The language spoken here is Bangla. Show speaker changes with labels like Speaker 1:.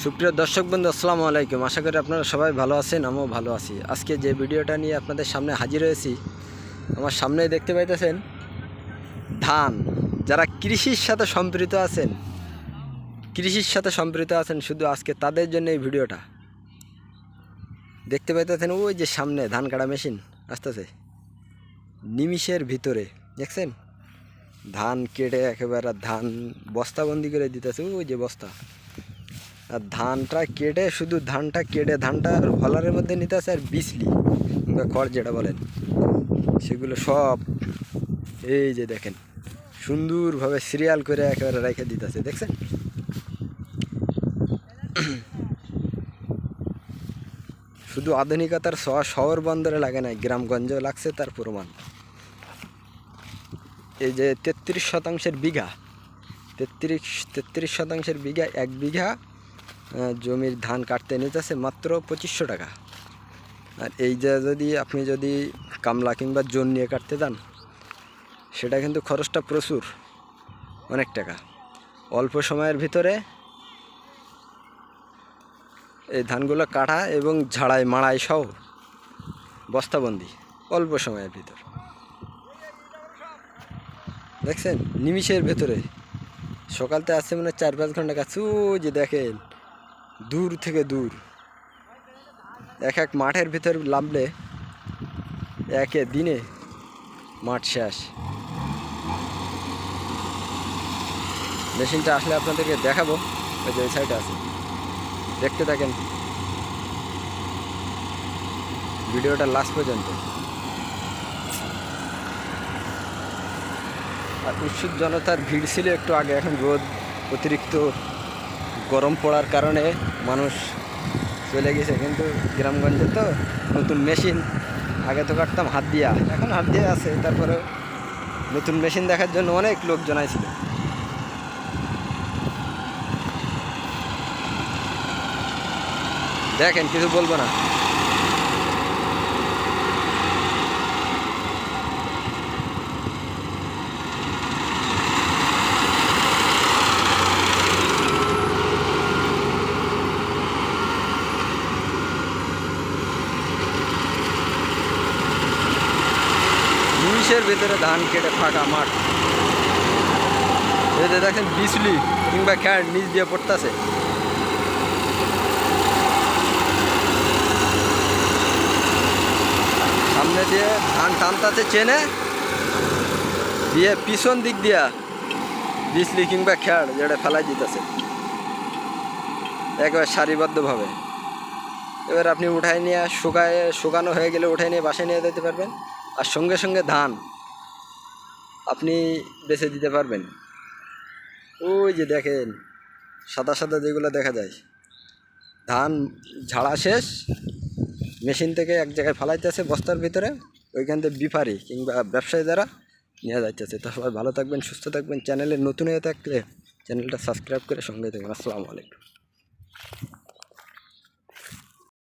Speaker 1: সুপ্রিয় দর্শক বন্ধু, আসসালামু আলাইকুম। আশা করি আপনারা সবাই ভালো আছেন, আমিও ভালো আছি। আজকে যে ভিডিওটা নিয়ে আপনাদের সামনে হাজির হয়েছি, আমার সামনেই দেখতে পাইতেছেন ধান। যারা কৃষির সাথে সম্পৃক্ত আছেন, কৃষির সাথে সম্পৃক্ত আছেন, শুধু আজকে তাদের জন্য এই ভিডিওটা। দেখতে পাইতেছেন ওই যে সামনে ধান কাটা মেশিন আসতেছে, নিমিষের ভিতরে। দেখছেন? ধান কেটে একেবারে ধান বস্তাবন্দি করে দিতেছে, ওই যে বস্তা। আর ধানটা কেটে, শুধু ধানটা কেটে ধানটার হলারের মধ্যে নিতে আসে আর বিসলি কিংবা খড় যেটা বলেন, সেগুলো সব এই যে দেখেন, সুন্দরভাবে সিরিয়াল করে একেবারে রেখে দিতেছে, দেখছেন? শুধু আধুনিকতার শহর বন্দরে লাগে না গ্রামগঞ্জেও লাগছে তার প্রমাণ। এই যে তেত্রিশ শতাংশের বিঘা, তেত্রিশ তেত্রিশ শতাংশের বিঘা, এক বিঘা জমির ধান কাটতে নিতেছে মাত্র পঁচিশশো টাকা। আর এই যে যদি আপনি যদি কামলা কিংবা জোন নিয়ে কাটতে যান, সেটা কিন্তু খরচটা প্রচুর, অনেক টাকা। অল্প সময়ের ভিতরে এই ধানগুলো কাটা এবং ঝাড়াই মাড়াই সহ বস্তাবন্দি, অল্প সময়ের ভিতর। দেখছেন? নিমিষের ভেতরে। সকালতে আসছে মানে চার পাঁচ ঘণ্টা কাছে যে দেখেন। দূর থেকে দূর। এক এক মাঠের ভিতর লাভলে একে দিনে মাঠ শেষ। মেশিনটা আসলে আপনাদেরকে দেখাবো ওই যে সাইডে আছে। দেখতে থাকেন। ভিডিওটা লাস্ট পর্যন্ত। আর উৎসুক জনতার ভিড় ছিল একটু আগে, এখন রোদ অতিরিক্ত গরম পড়ার কারণে মানুষ চলে গেছে। কিন্তু গ্রামগঞ্জে তো নতুন মেশিন। আগে তো কাটতাম হাত দিয়া। এখন হাত দিয়ে আছে। তারপরে নতুন মেশিন দেখার জন্য অনেক লোকজন আছে দেখেন, কিছু বলব না। নিমিষের ভেতরে ধান কেটে ফাঁকা মাঠ? যে দেখেন বিচলি কিংবা খ্যাট নিচ দিয়ে পড়তেছে। সামনে দিয়ে ধান টানতাছে চেনে, দিয়ে পিছন দিক দিয়া বিচলি কিংবা খ্যাড় যেটা ফেলাই দিতেছে। একবার সারিবদ্ধভাবে। এবার আপনি উঠায় নিয়ে শুকায়, শুকানো হয়ে গেলে উঠায় নিয়ে বাসায় নিয়ে যেতে পারবেন। আর সঙ্গে সঙ্গে ধান, আপনি বেছে দিতে পারবেন। ওই যে দেখেন, সাদা সাদা যেগুলো দেখা যায়। ধান ঝাড়া শেষ, মেশিন থেকে এক জায়গায় ফালাইতেছে বস্তার ভিতরে, ওইখান থেকে বিফারি কিংবা ব্যবসায়ী দ্বারা নিয়ে যাইতেছে। তো সবাই ভালো থাকবেন, সুস্থ থাকবেন। চ্যানেলে নতুন হয়ে থাকলে চ্যানেলটা সাবস্ক্রাইব করে সঙ্গে থাকবেন। আসসালামু আলাইকুম।